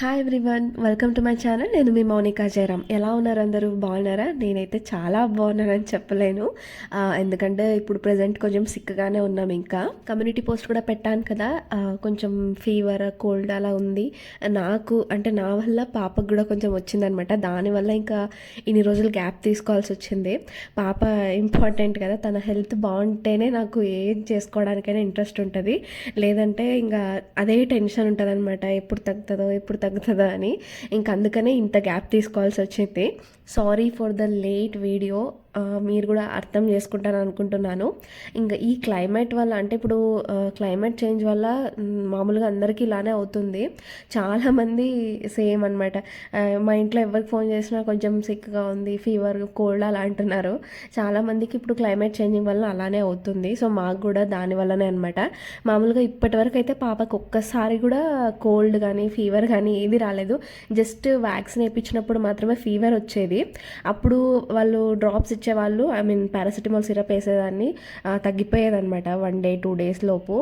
Hi everyone welcome to my channel నేను మీ మౌనికా జయరామ్. ఎలా ఉన్నారు అందరూ? బాగున్నారా? నేనైతే చాలా బాగున్నానని చెప్పలేను. ఎందుకంటే ఇప్పుడు ప్రజెంట్ కొంచెం సిక్గానే ఉన్నాం ఇంకా. కమ్యూనిటీ పోస్ట్ కూడా పెట్టాను కదా. కొంచెం ఫీవర్ కోల్డ్ అలా ఉంది. నాకు అంటే నా వల్ల పాపకు కూడా కొంచెం వచ్చిందనమాట. దానివల్ల ఇంకా ఇన్ని రోజులు గ్యాప్ తీసుకోవాల్సి వచ్చింది. పాప ఇంపార్టెంట్ కదా. తన హెల్త్ బాగుంటేనే నాకు ఏం చేసుకోవడానికైనా ఇంట్రెస్ట్ ఉంటుంది. లేదంటే ఇంకా అదే టెన్షన్ ఉంటుంది అనమాట ఎప్పుడు తగ్గుతుందో ఎప్పుడు తగ్గుతుందా అని. ఇంక అందుకనే ఇంత గ్యాప్ తీసుకోవాల్సి వచ్చింది. Sorry for the late video. మీరు కూడా అర్థం చేసుకుంటారని అనుకుంటున్నాను. ఇంకా ఈ క్లైమేట్ వల్ల అంటే ఇప్పుడు క్లైమేట్ చేంజ్ వల్ల మామూలుగా అందరికీ ఇలానే అవుతుంది. చాలామంది సేమ్ అనమాట మా ఇంట్లో ఎవరికి ఫోన్ చేసినా కొంచెం సిక్గా ఉంది ఫీవర్ కోల్డ్ అలా అంటున్నారు. చాలామందికి ఇప్పుడు క్లైమేట్ చేంజింగ్ వల్ల అలానే అవుతుంది. సో మాకు కూడా దాని వల్లనే అనమాట మామూలుగా ఇప్పటివరకు అయితే పాపకు ఒక్కసారి కూడా కోల్డ్ కానీ ఫీవర్ కానీ ఏది రాలేదు. జస్ట్ వ్యాక్సిన్ వేయించినప్పుడు మాత్రమే ఫీవర్ వచ్చేది. అప్పుడు వాళ్ళు డ్రాప్స్ ఇచ్చేవాళ్ళు ఐ మీన్ పారాసిటమాల్ సిరప్ వేసేదాన్ని తగ్గిపోయేదనమాట తగ్గిపోయేదన్నమాట వన్ డే టూ డేస్ లోపు.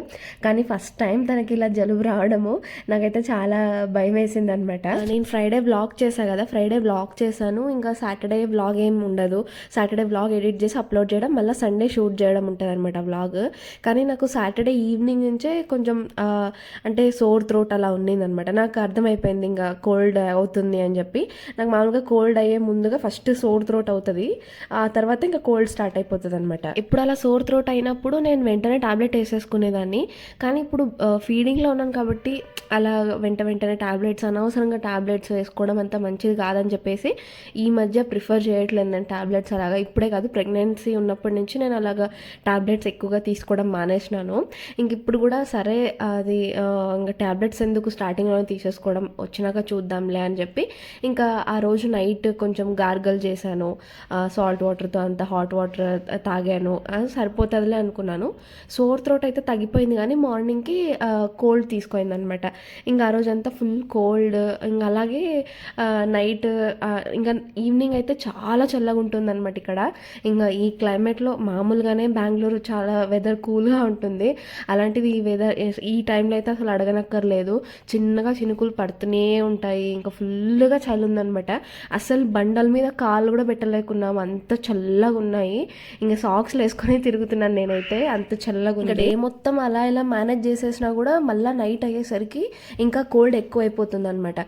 కానీ ఫస్ట్ టైం తనకి ఇలా జలుబు రావడము నాకైతే చాలా భయం వేసింది అనమాట నేను ఫ్రైడే బ్లాగ్ చేశాను కదా ఫ్రైడే బ్లాగ్ చేశాను. ఇంకా సాటర్డే బ్లాగ్ ఏం ఉండదు. సాటర్డే బ్లాగ్ ఎడిట్ చేసి అప్లోడ్ చేయడం మళ్ళీ సండే షూట్ చేయడం ఉంటుంది అనమాట బ్లాగ్ కానీ నాకు సాటర్డే ఈవినింగ్ నుంచే కొంచెం అంటే సోర్ థ్రోట్ అలా ఉన్నిందనమాట నాకు అర్థమైపోయింది ఇంకా కోల్డ్ అవుతుంది అని చెప్పి. నాకు మామూలుగా కోల్డ్ అయ్యే ముందు ముందుగా ఫస్ట్ సోర్ థ్రోట్ అవుతుంది. ఆ తర్వాత ఇంకా కోల్డ్ స్టార్ట్ అయిపోతుంది అనమాట ఇప్పుడు అలా సోర్ థ్రోట్ అయినప్పుడు నేను వెంటనే టాబ్లెట్ వేసేసుకునేదాన్ని. కానీ ఇప్పుడు ఫీడింగ్లో ఉన్నాను కాబట్టి అలా వెంట వెంటనే టాబ్లెట్స్ అనవసరంగా టాబ్లెట్స్ వేసుకోవడం అంత మంచిది కాదని చెప్పేసి ఈ మధ్య ప్రిఫర్ చేయట్లేదు నేను టాబ్లెట్స్ అలాగా. ఇప్పుడే కాదు ప్రెగ్నెన్సీ ఉన్నప్పటి నుంచి నేను అలాగా టాబ్లెట్స్ ఎక్కువగా తీసుకోవడం మానేసినాను. ఇంక ఇప్పుడు కూడా సరే అది ఇంకా టాబ్లెట్స్ ఎందుకు స్టార్టింగ్లో తీసేసుకోవడం వచ్చినాక చూద్దాంలే అని చెప్పి ఇంకా ఆ రోజు నైట్ కొంచెం గార్గల్ చేశాను సాల్ట్ వాటర్తో అంత హాట్ వాటర్ తాగాను అది సరిపోతుందిలే అనుకున్నాను. సోర్ త్రోట్ అయితే తగ్గిపోయింది కానీ మార్నింగ్కి కోల్డ్ తీసుకుంది అనమాట ఇంకా ఆ రోజంతా ఫుల్ కోల్డ్ ఇంకా అలాగే నైట్ ఇంకా ఈవినింగ్ అయితే చాలా చల్లగా ఉంటుంది అనమాట ఇక్కడ. ఇంకా ఈ క్లైమేట్లో మామూలుగానే బెంగళూరు చాలా వెదర్ కూల్గా ఉంటుంది. అలాంటిది ఈ వెదర్ ఈ టైంలో అయితే అసలు అడగనక్కర్లేదు. చిన్నగా చినుకులు పడుతూనే ఉంటాయి. ఇంకా ఫుల్గా చలి ఉందనమాట అసలు బండలు మీద కాళ్ళు కూడా పెట్టలేకున్నాం. అంత చల్లగా ఉన్నాయి. ఇంకా సాక్స్లు వేసుకొని తిరుగుతున్నాను నేనైతే. అంత చల్లగా ఉంది. డే మొత్తం అలా ఇలా మేనేజ్ చేసేసినా కూడా మళ్ళీ నైట్ అయ్యేసరికి ఇంకా కోల్డ్ ఎక్కువ అయిపోతుంది అనమాట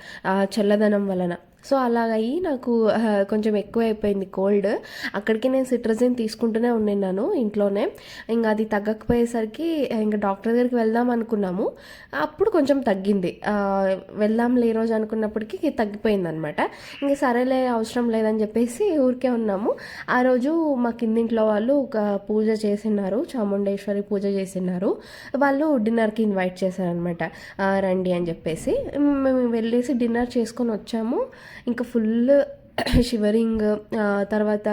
చల్లదనం వలన. సో అలాగయ్యి నాకు కొంచెం ఎక్కువ అయిపోయింది కోల్డ్. అక్కడికి నేను సిట్రజిన్ తీసుకుంటూనే ఉన్నాను ఇంట్లోనే. ఇంకా అది తగ్గకపోయేసరికి ఇంకా డాక్టర్ దగ్గరికి వెళ్దాం అనుకున్నాము. అప్పుడు కొంచెం తగ్గింది. వెళ్దాంలే రోజు అనుకున్నప్పటికీ తగ్గిపోయింది అనమాట ఇంకా సరేలే అవసరం లేదని చెప్పేసి ఊరికే ఉన్నాము. ఆ రోజు మా కిందింట్లో వాళ్ళు ఒక పూజ చేసినారు చాముండేశ్వరి పూజ చేసినారు వాళ్ళు డిన్నర్కి ఇన్వైట్ చేశారనమాట. రండి అని చెప్పేసి. మేము వెళ్ళేసి డిన్నర్ చేసుకొని వచ్చాము. ఇంకా ఫుల్ షివరింగ్ తర్వాత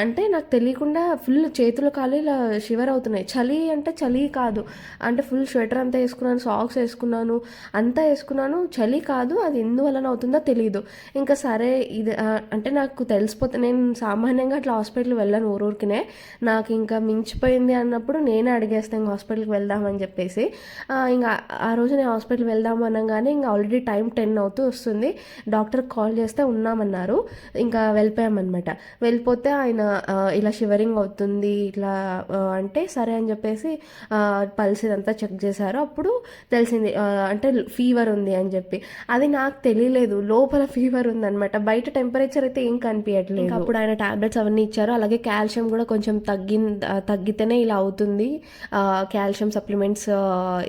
అంటే నాకు తెలియకుండా ఫుల్ చేతులు కాలు ఇలా షివర్ అవుతున్నాయి. చలి అంటే చలి కాదు. అంటే ఫుల్ స్వెటర్ అంతా వేసుకున్నాను సాక్స్ వేసుకున్నాను అంతా వేసుకున్నాను. చలి కాదు అది ఎందువలన అవుతుందో తెలియదు ఇంకా సరే ఇది అంటే నాకు తెలిసిపోతే నేను సామాన్యంగా అట్లా హాస్పిటల్కి వెళ్ళాను ఊరూరికినే. నాకు ఇంకా మించిపోయింది అన్నప్పుడు నేనే అడిగేస్తాను ఇంకా హాస్పిటల్కి వెళ్దామని చెప్పేసి. ఇంకా ఆ రోజు నేను హాస్పిటల్కి వెళ్దాం అనగానే ఇంకా ఆల్రెడీ టైం టెన్ అవుతూ వస్తుంది. డాక్టర్ కాల్ చేస్తే ఉన్నామన్నారు. ఇంకా వెళ్ళిపోయామన్నమాట. వెళ్ళిపోతే ఆయన ఇలా షివరింగ్ అవుతుంది ఇట్లా అంటే సరే అని చెప్పేసి పల్స్ ఇదంతా చెక్ చేశారు. అప్పుడు తెలిసింది అంటే ఫీవర్ ఉంది అని చెప్పి. అది నాకు తెలియలేదు. లోపల ఫీవర్ ఉందనమాట బయట టెంపరేచర్ అయితే ఏం కనిపించట్లేదు ఇంకా అప్పుడు ఆయన టాబ్లెట్స్ అవన్నీ ఇచ్చారు. అలాగే కాల్షియం కూడా కొంచెం తగ్గి తగ్గితేనే ఇలా అవుతుంది. కాల్షియం సప్లిమెంట్స్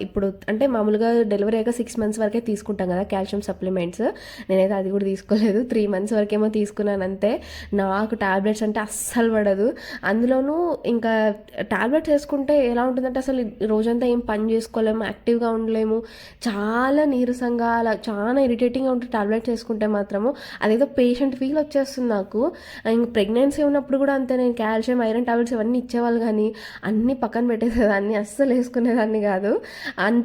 ఇప్పుడు అంటే మామూలుగా డెలివరీ అయ్యాక సిక్స్ మంత్స్ వరకే తీసుకుంటాం కదా కాల్షియం సప్లిమెంట్స్ నేనైతే అది కూడా తీసుకోలేదు. త్రీ మంత్స్ వరకేమో తీసుకున్నాను అంతే నాకు ట్యాబ్లెట్స్ అంటే అస్సలు పడదు. అందులోనూ ఇంకా ట్యాబ్లెట్స్ వేసుకుంటే ఎలా ఉంటుందంటే అసలు రోజంతా ఏం పని చేసుకోలేము యాక్టివ్గా ఉండలేము. చాలా నీరసంగా అలా చాలా ఇరిటేటింగ్గా ఉంటుంది ట్యాబ్లెట్స్ వేసుకుంటే మాత్రము అదేదో పేషెంట్ ఫీల్ వచ్చేస్తుంది నాకు. ఇంక ప్రెగ్నెన్సీ ఉన్నప్పుడు కూడా అంతే నేను కాల్షియం ఐరన్ ట్యాబ్లెట్స్ ఇవన్నీ ఇచ్చేవాళ్ళు కానీ అన్నీ పక్కన పెట్టేసేదాన్ని అస్సలు వేసుకునేదాన్ని కాదు. అన్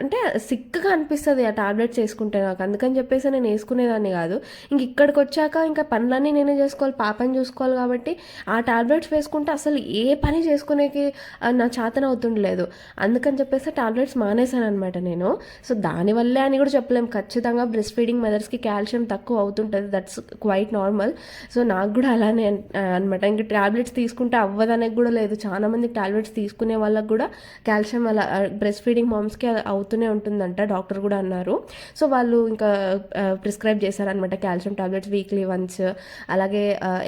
అంటే సిక్గా అనిపిస్తుంది ఆ టాబ్లెట్స్ వేసుకుంటే నాకు. అందుకని చెప్పేసి నేను వేసుకునేదాన్ని కాదు. ఇంక ఇక్కడికి వచ్చాక ఇంకా పనులన్నీ నేనే చేసుకోవాలి పాపని చూసుకోవాలి కాబట్టి ఆ టాబ్లెట్స్ వేసుకుంటే అసలు ఏ పని చేసుకునేకి నా చేతన అవుతుండలేదు. అందుకని చెప్పేసి టాబ్లెట్స్ మానేశాను అనమాట నేను. సో దానివల్లే అని కూడా చెప్పలేము ఖచ్చితంగా బ్రెస్ట్ ఫీడింగ్ మదర్స్కి కాల్షియం తక్కువ అవుతుంటుంది. దట్స్ క్వైట్ నార్మల్ సో నాకు కూడా అలానే అనమాట ఇంక టాబ్లెట్స్ తీసుకుంటే అవ్వదనేది కూడా లేదు. చాలా మంది టాబ్లెట్స్ తీసుకునే వాళ్ళకి కూడా కాల్షియం అలా బ్రెస్ట్ ఫీడింగ్ మామ్స్కి అవుతూనే ఉంటుందంట. డాక్టర్ కూడా అన్నారు. సో వాళ్ళు ఇంకా ప్రిస్క్రైబ్ చేశారనమాట కాల్షియం టాబ్లెట్స్ వీక్లీ వన్స్ అలాగే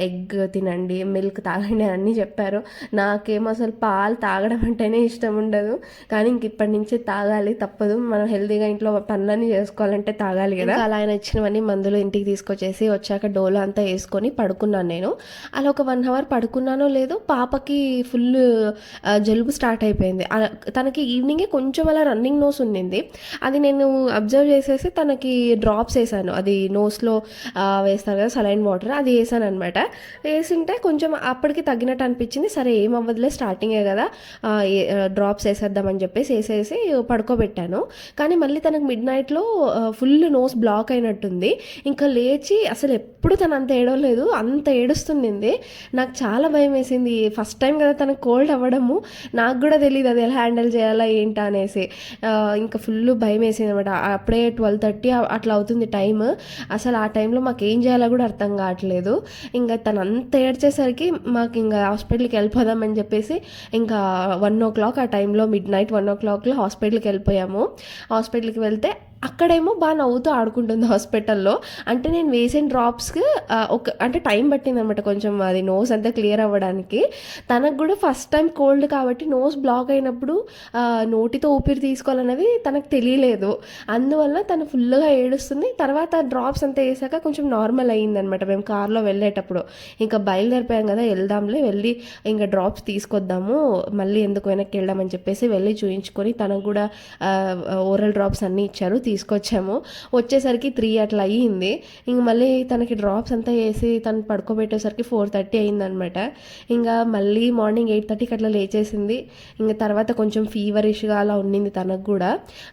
ఎగ్ తినండి మిల్క్ తాగండి అన్నీ చెప్పారు. నాకేమో అసలు పాలు తాగడం అంటేనే ఇష్టం ఉండదు. కానీ ఇంక ఇప్పటి నుంచి తాగాలి తప్పదు. మనం హెల్తీగా ఇంట్లో పనులన్నీ చేసుకోవాలంటే తాగాలి కదా. అలా ఆయన ఇచ్చినవన్నీ మందులు ఇంటికి తీసుకొచ్చేసి వచ్చాక డోలో అంతా వేసుకొని పడుకున్నాను నేను. అలా ఒక వన్ అవర్ పడుకున్నానో లేదో పాపకి ఫుల్ జలుబు స్టార్ట్ అయిపోయింది. తనకి ఈవినింగే కొంచెం అలా రన్నింగ్ నోస్ ఉండింది. అది నేను అబ్జర్వ్ చేసేసి తనకి డ్రాప్స్ వేసాను. అది నోస్లో వేస్తారు కదా సలైన్ వాటర్ అది వేసాను అనమాట వేసింటే కొంచెం అప్పటికి తగ్గినట్టు అనిపించింది. సరే ఏం అవ్వదులే స్టార్టింగే కదా డ్రాప్స్ వేసేద్దామని చెప్పేసి వేసేసి పడుకోబెట్టాను. కానీ మళ్ళీ తనకు మిడ్ నైట్లో ఫుల్ నోస్ బ్లాక్ అయినట్టుంది. ఇంకా లేచి అసలు ఎప్పుడు తను అంత ఏడవలేదు అంత ఏడుస్తుంది నాకు చాలా భయం వేసింది. ఫస్ట్ టైం కదా తనకు కోల్డ్ అవ్వడము. నాకు కూడా తెలియదు అది ఎలా హ్యాండిల్ చేయాలా ఏంటా అనేసి. ఇంకా ఫుల్ భయం వేసింది అనమాట అప్పుడే ట్వెల్వ్ థర్టీ అట్లా అవుతుంది టైం అసలు ఆ టైంలో మాకు ఏం చేయాలో కూడా అర్థం కావట్లేదు. ఇంకా తను అంత ఏడ్చేసరికి మాకు ఇంకా హాస్పిటల్కి వెళ్ళిపోదామని చెప్పేసి ఇంకా వన్ ఓ క్లాక్ ఆ టైంలో మిడ్ నైట్ వన్ ఓ క్లాక్లో హాస్పిటల్కి వెళ్ళిపోయాము. హాస్పిటల్కి వెళ్తే అక్కడేమో బాగా నవ్వుతూ ఆడుకుంటుంది హాస్పిటల్లో. అంటే నేను వేసిన డ్రాప్స్కి ఒక అంటే టైం పట్టింది అనమాట కొంచెం అది నోస్ అంతా క్లియర్ అవ్వడానికి. తనకు కూడా ఫస్ట్ టైం కోల్డ్ కాబట్టి నోస్ బ్లాక్ అయినప్పుడు నోటితో ఊపిరి తీసుకోవాలన్నది తనకు తెలియలేదు. అందువల్ల తను ఫుల్గా ఏడుస్తుంది. తర్వాత డ్రాప్స్ అంతా వేసాక కొంచెం నార్మల్ అయ్యిందనమాట. మేము కార్లో వెళ్ళేటప్పుడు. ఇంకా బయలుదేరిపోయాం కదా వెళ్దాంలే వెళ్ళి ఇంకా డ్రాప్స్ తీసుకొద్దాము మళ్ళీ ఎందుకు వెనక్కి వెళ్దామని చెప్పేసి వెళ్ళి చూయించుకొని తనకు కూడా ఓరల్ డ్రాప్స్ అన్నీ ఇచ్చారు. తీసుకొచ్చాము. వచ్చేసరికి త్రీ అట్లా అయ్యింది. ఇంక మళ్ళీ తనకి డ్రాప్స్ అంతా వేసి తను పడుకోబెట్టేసరికి ఫోర్ థర్టీ అయిందనమాట ఇంకా మళ్ళీ మార్నింగ్ ఎయిట్ థర్టీకి అట్లా లేచేసింది. ఇంకా తర్వాత కొంచెం ఫీవరిష్గా అలా ఉండింది తనకు కూడా.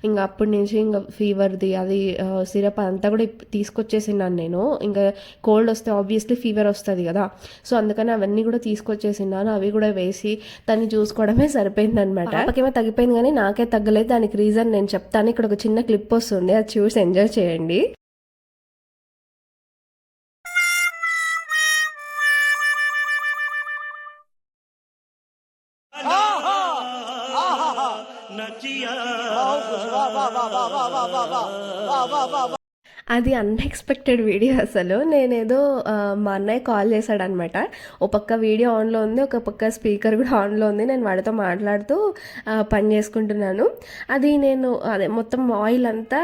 ఇంకా అప్పటి నుంచి ఇంకా ఫీవర్ది అది సిరప్ అంతా కూడా తీసుకొచ్చేసినాను నేను. ఇంకా కోల్డ్ వస్తే ఆబ్వియస్లీ ఫీవర్ వస్తుంది కదా. సో అందుకని అవన్నీ కూడా తీసుకొచ్చేసినాను అవి కూడా వేసి తను చూసుకోవడమే సరిపోయింది అనమాట తగ్గిపోయింది కానీ నాకే తగ్గలేదు. దానికి రీజన్ నేను చెప్తాను. ఇక్కడ ఒక చిన్న క్లిప్ వస్తుంది. అది చూసి ఎంజాయ్ చేయండి అది అన్ఎక్స్పెక్టెడ్ వీడియో అసలు. నేనేదో మా అన్నయ్య కాల్ చేశాడనమాట. ఒక పక్క వీడియో ఆన్లో ఉంది ఒక పక్క స్పీకర్ కూడా ఆన్లో ఉంది. నేను వాడితో మాట్లాడుతూ పని చేసుకుంటున్నాను. అది నేను అదే మొత్తం ఆయిల్ అంతా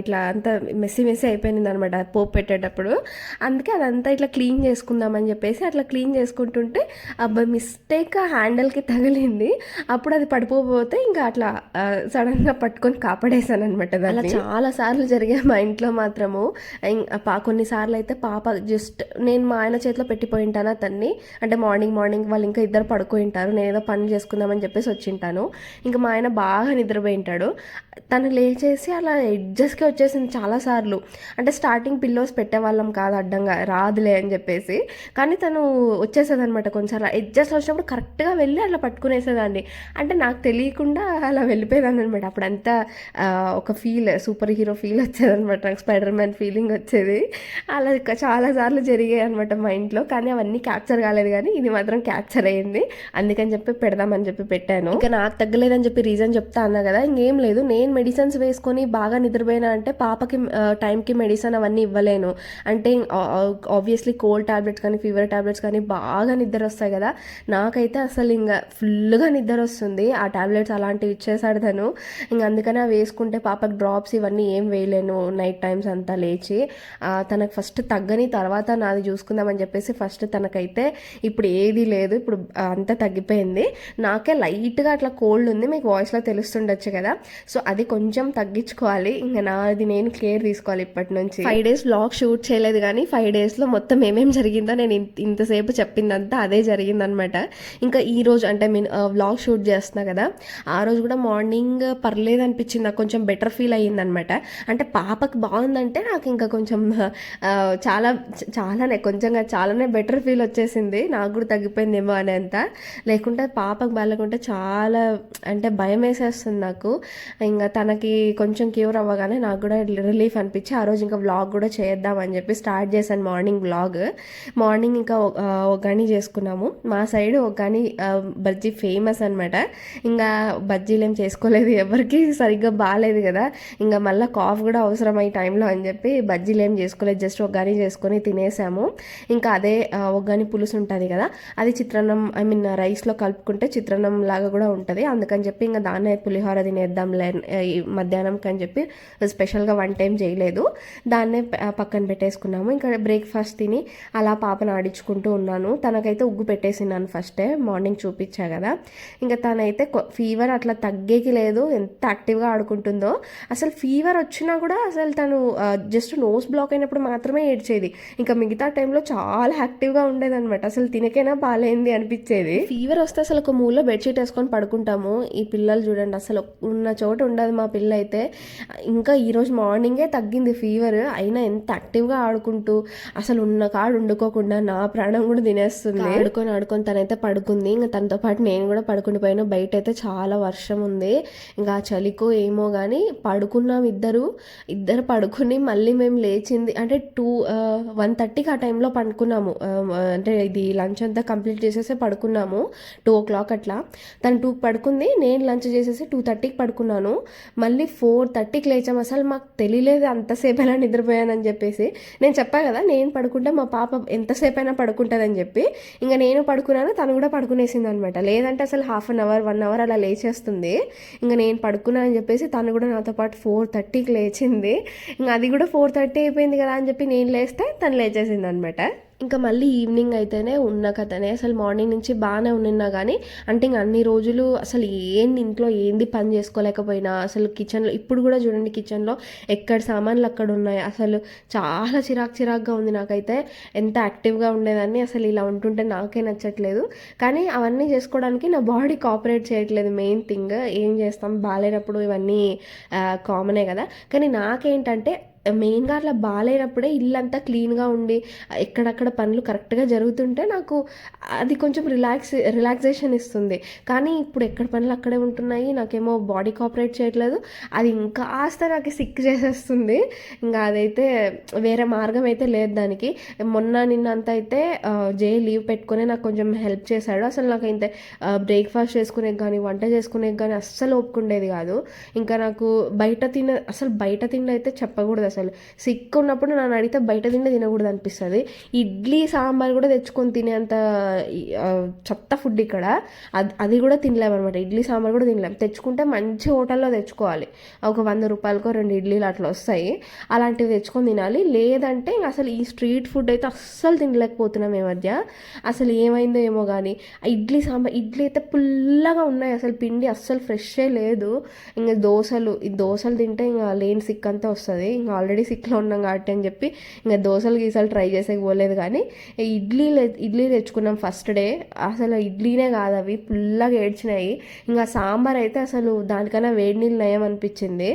ఇట్లా అంతా మెస్సి మెస్సి అయిపోయింది అనమాట పోపు పెట్టేటప్పుడు. అందుకే అదంతా ఇట్లా క్లీన్ చేసుకుందామని చెప్పేసి అట్లా క్లీన్ చేసుకుంటుంటే అబ్బాయి మిస్టేక్ హ్యాండిల్కి తగిలింది. అప్పుడు అది పడిపోతే ఇంకా అట్లా సడన్గా పట్టుకొని కాపాడేశాను అనమాట అలా చాలా సార్లు జరిగాయి మా ఇంట్లో మాత్రము. కొన్నిసార్లు అయితే పాప జస్ట్ నేను మా ఆయన చేతిలో పెట్టిపోయి ఉంటాను అతన్ని. అంటే మార్నింగ్ మార్నింగ్ వాళ్ళు ఇంకా ఇద్దరు పడుకుంటారు ఉంటారు. నేను ఏదో పని చేసుకుందామని చెప్పేసి వచ్చింటాను ఇంకా మా ఆయన బాగా నిద్రపోయి ఉంటాడు. తను లేచేసి అలా ఎడ్జస్ట్కి వచ్చేసింది చాలాసార్లు అంటే స్టార్టింగ్ పిల్లోస్ పెట్టేవాళ్ళం కాదు అడ్డంగా రాదులే అని చెప్పేసి. కానీ తను వచ్చేసేదనమాట కొంచెం ఎడ్జస్ట్ వచ్చినప్పుడు కరెక్ట్గా వెళ్ళి అలా పట్టుకునేసేదాన్ని. అంటే నాకు తెలియకుండా అలా వెళ్ళిపోయేదాన్ని అనమాట అప్పుడంతా ఆ, ఒక ఫీల్ సూపర్ హీరో ఫీల్ వచ్చేదనమాట నాకు స్పైడర్ మ్యాన్ ఫీలింగ్ వచ్చేది. అలా ఇక చాలా సార్లు జరిగాయి అనమాట మా ఇంట్లో. కానీ అవన్నీ క్యాప్చర్ కాలేదు కానీ ఇది మాత్రం క్యాప్చర్ అయ్యింది అందుకని చెప్పి పెడదామని చెప్పి పెట్టాను. ఇంకా నాకు తగ్గలేదని చెప్పి రీజన్ చెప్తా అన్నా కదా ఇంకేం లేదు. నేను మెడిసిన్స్ వేసుకొని బాగా నిద్రపోయినా అంటే పాపకి టైంకి మెడిసిన్ అవన్నీ ఇవ్వలేను. అంటే ఆబ్వియస్లీ కోల్డ్ టాబ్లెట్స్ కానీ ఫీవర్ టాబ్లెట్స్ కానీ బాగా నిద్ర వస్తాయి కదా. నాకైతే అసలు ఇంకా ఫుల్గా నిద్ర వస్తుంది. ఆ టాబ్లెట్స్ అలాంటివి ఇచ్చేసాడు తను. ఇంక అందుకనే అవి వేసుకుంటే పాపకి డ్రాప్స్ ఇవన్నీ ఏం వేయలేను నైట్ టైం టైమ్స్ అంతా లేచి తనకు ఫస్ట్ తగ్గని తర్వాత నాది చూసుకుందామని చెప్పేసి ఫస్ట్ తనకైతే ఇప్పుడు ఏది లేదు ఇప్పుడు అంత అంతా తగ్గిపోయింది. నాకే లైట్గా అట్లా కోల్డ్ ఉంది మీకు వాయిస్లో తెలుస్తుండొచ్చు కదా. సో అది కొంచెం తగ్గించుకోవాలి. ఇంకా నాది నేను కేర్ తీసుకోవాలి ఇప్పటి నుంచి. ఫైవ్ డేస్ బ్లాగ్ షూట్ చేయలేదు కానీ ఫైవ్ డేస్లో మొత్తం ఏమేమి జరిగిందో నేను ఇంత- ఇంతసేపు చెప్పిందంతా అదే జరిగిందనమాట. ఇంకా ఈ రోజు అంటే మీన్ వ్లాగ్ షూట్ చేస్తున్నా కదా ఆ రోజు కూడా మార్నింగ్ పర్లేదు అనిపించింది నాకు కొంచెం బెటర్ ఫీల్ అయ్యిందనమాట. అంటే పాపకి బాగా బాగుందంటే నాకు ఇంకా కొంచెం చాలా చాలానే కొంచెంగా చాలానే బెటర్ ఫీల్ వచ్చేసింది. నాకు కూడా తగ్గిపోయిందేమో అనేంత. లేకుంటే పాపకు బాగాలేకుంటే చాలా అంటే భయం వేసేస్తుంది నాకు. ఇంకా తనకి కొంచెం క్యూర్ అవ్వగానే నాకు కూడా రిలీఫ్ అనిపించి ఆ రోజు ఇంకా వ్లాగ్ కూడా చేద్దాం అని చెప్పి స్టార్ట్ చేశాను మార్నింగ్ వ్లాగ్ మార్నింగ్ ఇంకా ఒక- ఆ, చేసుకున్నాము. మా సైడ్ ఒక గని బజ్జీ ఫేమస్ అనమాట ఇంకా బజ్జీలు ఏం చేసుకోలేదు ఎవరికి సరిగ్గా బాగాలేదు కదా. ఇంకా మళ్ళీ కాఫ్ కూడా అవసరం ఈ టైంలో అని చెప్పి బజ్జీలు ఏం చేసుకోలేదు. జస్ట్ ఒగ్గాని చేసుకొని తినేసాము. ఇంకా అదే ఒగ్గాని పులుసు ఉంటుంది కదా అది చిత్రాన్నం ఐ మీన్ రైస్లో కలుపుకుంటే చిత్రాన్నం లాగా కూడా ఉంటుంది. అందుకని చెప్పి ఇంకా దాన్నే పులిహోర తినేద్దాంలే ఈ మధ్యాహ్నంకి అని చెప్పి స్పెషల్గా వన్ టైం చేయలేదు. దాన్నే పక్కన పెట్టేసుకున్నాము. ఇంకా బ్రేక్ఫాస్ట్ తిని అలా పాపను ఆడించుకుంటూ ఉన్నాను. తనకైతే ఉగ్గు పెట్టేసినాను ఫస్టే మార్నింగ్ చూపించా కదా. ఇంకా తనైతే ఫీవర్ అట్లా తగ్గేకి లేదు. ఎంత యాక్టివ్గా ఆడుకుంటుందో. అసలు ఫీవర్ వచ్చినా కూడా అసలు తను జస్ట్ నోస్ బ్లాక్ అయినప్పుడు మాత్రమే ఏడ్చేది. ఇంకా మిగతా టైంలో చాలా యాక్టివ్గా ఉండేదన్నమాట. అసలు తినకైనా బాగాలేంది అనిపించేది. ఫీవర్ వస్తే అసలు ఒక మూల బెడ్షీట్ వేసుకొని పడుకుంటాము. ఈ పిల్లలు చూడండి అసలు ఉన్న చోట ఉండదు మా పిల్ల అయితే ఇంకా ఈరోజు మార్నింగే తగ్గింది ఫీవర్ అయినా ఎంత యాక్టివ్గా ఆడుకుంటూ అసలు ఉన్న కాడు వండుకోకుండా నా ప్రాణం కూడా తినేస్తుంది. ఆడుకొని ఆడుకొని తనైతే పడుకుంది. ఇంకా తనతో పాటు నేను కూడా పడుకుని పోయాను. బయట అయితే చాలా వర్షం ఉంది. ఇంకా చలికో ఏమో కానీ పడుకున్నాం ఇద్దరు. ఇద్దరు పడుకుని మళ్ళీ మేము లేచింది. అంటే టూ వన్ థర్టీకి ఆ టైంలో పడుకున్నాము. అంటే ఇది లంచ్ అంతా కంప్లీట్ చేసేసి పడుకున్నాము. టూ ఓ క్లాక్ అట్లా. తను టూ పడుకుంది నేను లంచ్ చేసేసి టూ థర్టీకి పడుకున్నాను. మళ్ళీ ఫోర్ థర్టీకి లేచాము. అసలు మాకు తెలియలేదు అంతసేపు ఎలా నిద్రపోయానని చెప్పేసి. నేను చెప్పా కదా నేను పడుకుంటే మా పాప ఎంతసేపు అయినా పడుకుంటుందని చెప్పి. ఇంకా నేను పడుకున్నాను తను కూడా పడుకునేసింది అనమాట లేదంటే అసలు half an hour one hour అలా లేచేస్తుంది. ఇంకా నేను పడుకున్నానని చెప్పేసి తను కూడా నాతో పాటు ఫోర్ థర్టీకి లేచింది. ఇంకా అది కూడా ఫోర్ థర్టీ అయిపోయింది కదా అని చెప్పి నేను లేస్తే తను లేచేసింది అనమాట ఇంకా మళ్ళీ ఈవినింగ్ అయితేనే ఉన్న కథనే. అసలు మార్నింగ్ నుంచి బాగానే ఉన్నా కానీ అంటే ఇంక అన్ని రోజులు అసలు ఏంది ఇంట్లో ఏంది పని చేసుకోలేకపోయినా. అసలు కిచెన్లో ఇప్పుడు కూడా చూడండి కిచెన్లో ఎక్కడ సామాన్లు అక్కడ ఉన్నాయి. అసలు చాలా చిరాకు చిరాకుగా ఉంది నాకైతే. ఎంత యాక్టివ్గా ఉండేదాన్ని అసలు ఇలా ఉంటుంటే నాకే నచ్చట్లేదు. కానీ అవన్నీ చేసుకోవడానికి నా బాడీ కోఆపరేట్ చేయట్లేదు మెయిన్ థింగ్. ఏం చేస్తాం? బాగాలేనప్పుడు ఇవన్నీ కామనే కదా. కానీ నాకేంటంటే మెయిన్గా అట్లా బాగాలేనప్పుడే ఇల్లంతా క్లీన్గా ఉండి ఎక్కడక్కడ పనులు కరెక్ట్గా జరుగుతుంటే నాకు అది కొంచెం రిలాక్స్ రిలాక్సేషన్ ఇస్తుంది. కానీ ఇప్పుడు ఎక్కడ పనులు అక్కడే ఉంటున్నాయి నాకేమో బాడీ కోఆపరేట్ చేయట్లేదు. అది ఇంకా ఆస్త నాకు సిక్ చేసేస్తుంది. ఇంకా అదైతే వేరే మార్గం అయితే లేదు దానికి. మొన్న నిన్నంత అయితే జే లీవ్ పెట్టుకొని నాకు కొంచెం హెల్ప్ చేశాడు. అసలు నాకు అయితే బ్రేక్ఫాస్ట్ చేసుకునే కానీ వంట చేసుకునే కానీ అస్సలు ఒప్పుకుండేది కాదు. ఇంకా నాకు బయట తిన అసలు బయట తిండి అయితే చెప్పకూడదు. అసలు. సిక్ ఉన్నప్పుడు నన్ను అడిగితే బయట తిండి తినకూడదు అనిపిస్తుంది. ఇడ్లీ సాంబార్ కూడా తెచ్చుకొని తినేంత చెత్త ఫుడ్ ఇక్కడ. అది అది కూడా తినలేమన్నమాట. ఇడ్లీ సాంబార్ కూడా తినలేం. తెచ్చుకుంటే మంచి హోటల్లో తెచ్చుకోవాలి. ఒక వంద రూపాయలకో రెండు ఇడ్లీలు అట్లా వస్తాయి. అలాంటివి తెచ్చుకొని తినాలి. లేదంటే అసలు ఈ స్ట్రీట్ ఫుడ్ అయితే అస్సలు తినలేకపోతున్నాం ఈ మధ్య. అసలు ఏమైందో ఏమో కానీ ఆ ఇడ్లీ సాంబార్ ఇడ్లీ అయితే పుల్లగా ఉన్నాయి. అసలు పిండి అస్సలు ఫ్రెషే లేదు. ఇంకా దోశలు ఈ దోశలు తింటే ఇంకా లేని సిక్ అంతా వస్తుంది. ఇంకా ఆల్రెడీ సిక్లో ఉన్నాం కాబట్టి అని చెప్పి ఇంకా దోశలు గీసాలు ట్రై చేసేకి పోలేదు కానీ ఇడ్లీ ఇడ్లీ తెచ్చుకున్నాం ఫస్ట్ డే. అసలు ఇడ్లీనే కాదు అవి పుల్లగా ఏడ్చినాయి. ఇంకా సాంబార్ అయితే అసలు దానికన్నా వేడి నీళ్ళు నయం అనిపించింది.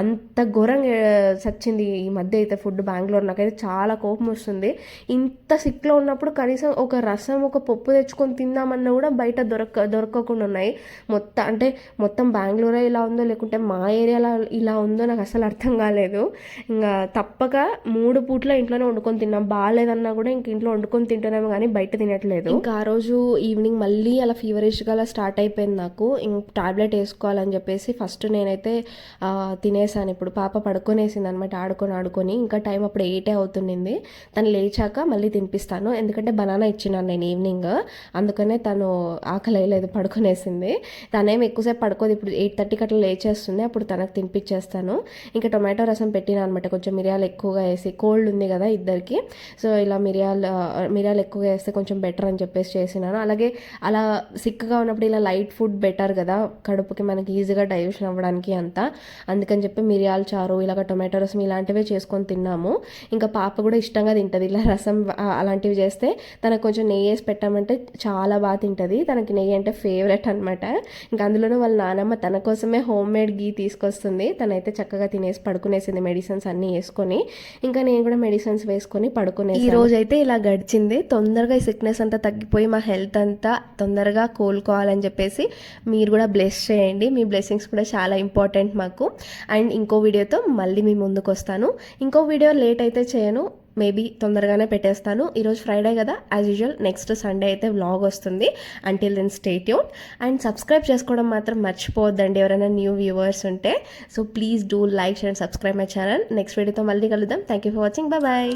అంత ఘోరంగా సచ్చింది ఈ మధ్య అయితే ఫుడ్ బెంగళూరు. నాకైతే చాలా కోపం వస్తుంది. ఇంత సిక్లో ఉన్నప్పుడు కనీసం ఒక రసం ఒక పప్పు తెచ్చుకొని తిందామన్నా కూడా బయట దొరక దొరకకుండా ఉన్నాయి. మొత్తం అంటే మొత్తం బెంగళూరే ఇలా ఉందో లేకుంటే మా ఏరియాలో ఇలా ఉందో నాకు అసలు అర్థం కాలేదు. ఇంకా తప్పక మూడు పూట్ల ఇంట్లోనే వండుకొని తిన్నాం. బాగాలేదన్నా కూడా ఇంక ఇంట్లో వండుకొని తింటున్నాము కానీ బయట తినట్లేదు ఇంకా ఆ రోజు ఈవినింగ్ మళ్ళీ అలా ఫీవరిష్గా అలా స్టార్ట్ అయిపోయింది నాకు. ఇంక టాబ్లెట్ వేసుకోవాలని చెప్పేసి ఫస్ట్ నేనైతే తినేసాను. ఇప్పుడు పాప పడుకొనేసింది అనమాట ఆడుకొని ఆడుకొని. ఇంకా టైం అప్పుడు ఎయిటే అవుతుండింది. తను లేచాక మళ్ళీ తినిపిస్తాను. ఎందుకంటే బనానా ఇచ్చినాను నేను ఈవినింగ్. అందుకనే తను ఆకలి వేయలేదు పడుకొనేసింది. తనేం ఎక్కువసేపు పడుకోదు. ఇప్పుడు ఎయిట్ థర్టీకి అట్లా లేచేస్తుంది. అప్పుడు తనకు తినిపించేస్తాను ఇంకా టొమాటో రసం పెట్టిన అనమాట కొంచెం మిరియాలు ఎక్కువగా వేసి కోల్డ్ ఉంది కదా ఇద్దరికి. సో ఇలా మిరియాలు మిరియాలు ఎక్కువగా వేస్తే కొంచెం బెటర్ అని చెప్పేసి చేసినాను. అలాగే అలా సిక్గా ఉన్నప్పుడు ఇలా లైట్ ఫుడ్ బెటర్ కదా కడుపుకి మనకి ఈజీగా డైజెషన్ అవ్వడానికి అంతా. అందుకని చెప్పి మిరియాల చారు ఇలాగ టొమాటో రసం ఇలాంటివే చేసుకొని తిన్నాము. ఇంకా పాప కూడా ఇష్టంగా తింటుంది. ఇలా రసం అలాంటివి చేస్తే తనకు కొంచెం నెయ్యి వేసి పెట్టామంటే చాలా బాగా తింటుంది. తనకి నెయ్యి అంటే ఫేవరెట్ అనమాట ఇంకా అందులోనూ వాళ్ళ నానమ్మ తన కోసమే హోమ్ మేడ్ గీ తీసుకొస్తుంది. తనైతే చక్కగా తినేసి పడుకునేసింది మెడిసిన్స్ మెడిసిన్స్ అన్నీ వేసుకొని ఇంకా నేను కూడా మెడిసిన్స్ వేసుకొని పడుకునే ఈ రోజు అయితే ఇలా గడిచింది. తొందరగా ఈ సిక్నెస్ అంతా తగ్గిపోయి మా హెల్త్ అంతా తొందరగా కోలుకోవాలని చెప్పేసి మీరు కూడా బ్లెస్ చేయండి. మీ బ్లెస్సింగ్స్ కూడా చాలా ఇంపార్టెంట్ మాకు. అండ్ ఇంకో వీడియోతో మళ్ళీ మీ ముందుకు వస్తాను ఇంకో వీడియో లేట్ అయితే చేయను. మేబీ తొందరగానే పెట్టేస్తాను. ఈరోజు ఫ్రైడే కదా. యాజ్ యూజువల్ నెక్స్ట్ సండే అయితే వ్లాగ్ వస్తుంది. Until then stay tune and subscribe చేసుకోవడం మాత్రం మర్చిపోవద్దండి. ఎవరైనా న్యూ వ్యూవర్స్ ఉంటే so please do like and subscribe my channel next వీడియోతో మళ్ళీ కలుద్దాం. Thank you for watching bye bye